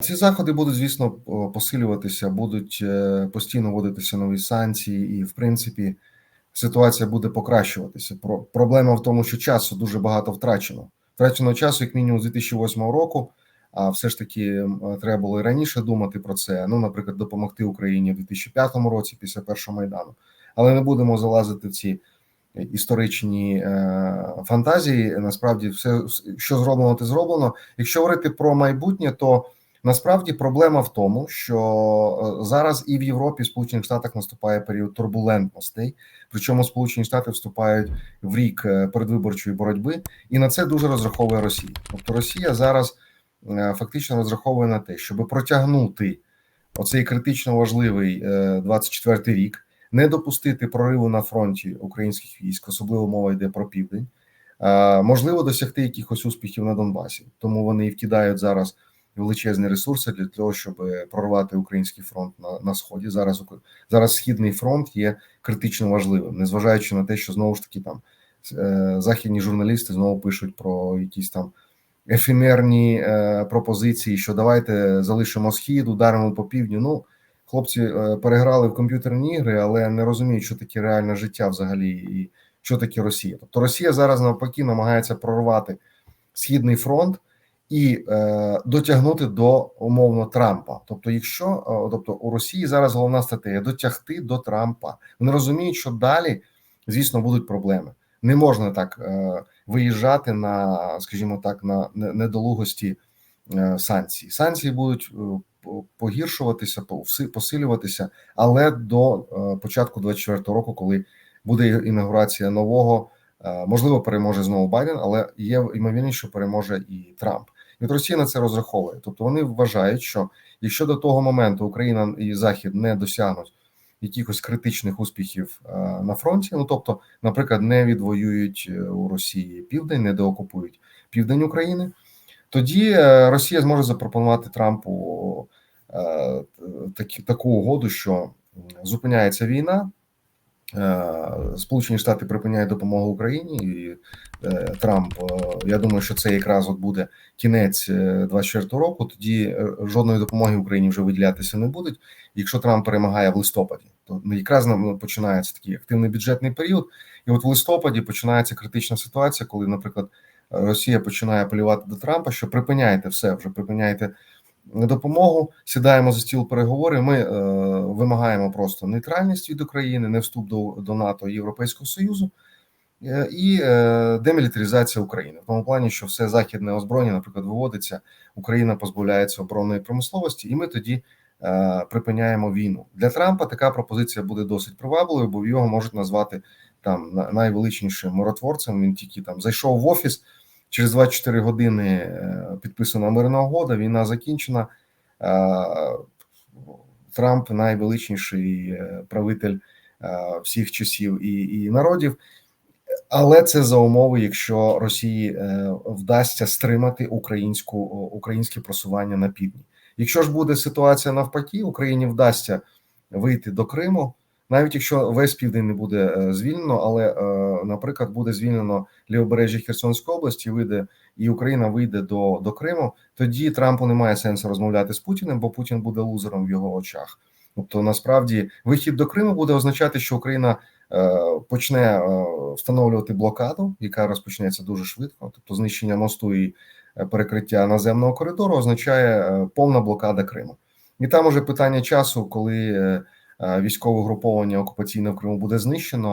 Ці заходи будуть, звісно, посилюватися, будуть е, постійно вводитися нові санкції, і в принципі ситуація буде покращуватися. Про проблема в тому, що часу дуже багато втрачено. Втрачено часу, як мінімум, з 2008 року. А все ж таки треба було і раніше думати про це. Ну, наприклад, допомогти Україні в 2005 році після першого майдану. Але не будемо залазити в ці історичні е, фантазії. Насправді, все, що зроблено, те зроблено. Якщо говорити про майбутнє, то Насправді проблема в тому, що е, зараз і в Європі, і Сполучених Штатах наступає період турбулентностей. Причому Сполучені Штати вступають в рік е, передвиборчої боротьби, і на це дуже розраховує Росія. Тобто Росія зараз е, фактично розраховує на те, щоб протягнути оцей критично важливий 24-й рік, не допустити прориву на фронті українських військ, особливо мова йде про південь. Можливо, досягти якихось успіхів на Донбасі, тому вони вкидають зараз величезні ресурси для того, щоб прорвати український фронт на на сході. Зараз зараз східний фронт є критично важливим, незважаючи на те, що знову ж таки там е, західні журналісти знову пишуть про якісь там ефемерні е, пропозиції, що давайте залишимо схід, ударимо по півдню. Ну хлопці е, переграли в комп'ютерні ігри, але не розуміють, що таке реальне життя взагалі, і що таке Росія. Тобто Росія зараз навпаки намагається прорвати східний фронт і е, дотягнути до умовно Трампа. Тобто, якщо е, тобто у Росії зараз головна стратегія дотягти до Трампа, вони розуміють, що далі, звісно, будуть проблеми. Не можна так е, виїжджати на, скажімо так, на недолугості е, санкцій. Санкції будуть е, погіршуватися, посилюватися, але до е, початку 24 року, коли буде інаугурація нового. Е, можливо, переможе знову Байден, але є ймовірність, що переможе і Трамп. І от Росія на це розраховує. Тобто вони вважають, що якщо до того моменту Україна і Захід не досягнуть якихось критичних успіхів е, на фронті, ну тобто, наприклад, не відвоюють е, у Росії південь, не доокупують південь України, тоді е, Росія зможе запропонувати Трампу таку угоду, що зупиняється війна. Е, Сполучені Штати припиняють допомогу Україні, і е, Трамп. Е, я думаю, що це якраз от буде кінець 24 року. Тоді жодної допомоги Україні вже виділятися не будуть. Якщо Трамп перемагає в листопаді, то ну, якраз починається такий активний бюджетний період. І от в листопаді починається критична ситуація, коли, наприклад, Росія починає апелювати до Трампа, що припиняйте все, вже припиняйте допомогу, сідаємо за стіл переговорів. Ми е, вимагаємо просто нейтральність від України, не вступ до до НАТО і Європейського Союзу е, і е, демілітаризація України в тому плані, що все західне озброєння, наприклад, виводиться, Україна позбавляється оборонної промисловості, і ми тоді. Е, припиняємо війну для Трампа. Така пропозиція буде досить привабливою, бо його можуть назвати там найвеличнішим миротворцем. Він тільки там зайшов в офіс. Через 24 години е, підписана мирна угода. Війна закінчена. Е, Трамп найвеличніший е, правитель всіх часів і і народів, але це за умови, якщо Росії вдасться стримати українську українське просування на півдні. Якщо ж буде ситуація навпаки, Україні вдасться вийти до Криму навіть якщо весь південь не буде звільнено, але, наприклад, буде звільнено лівобережжя Херсонської області, вийде і Україна вийде до до Криму, тоді Трампу немає сенсу розмовляти з Путіним, бо Путін буде лузером в його очах. Тобто, насправді, вихід до Криму буде означати, що Україна е, почне е, встановлювати блокаду, яка розпочнеться дуже швидко. Тобто, знищення мосту і е, перекриття наземного коридору означає е, повна блокада Криму, і там уже питання часу, коли. Е, військове угруповання окупаційне в Криму буде знищено.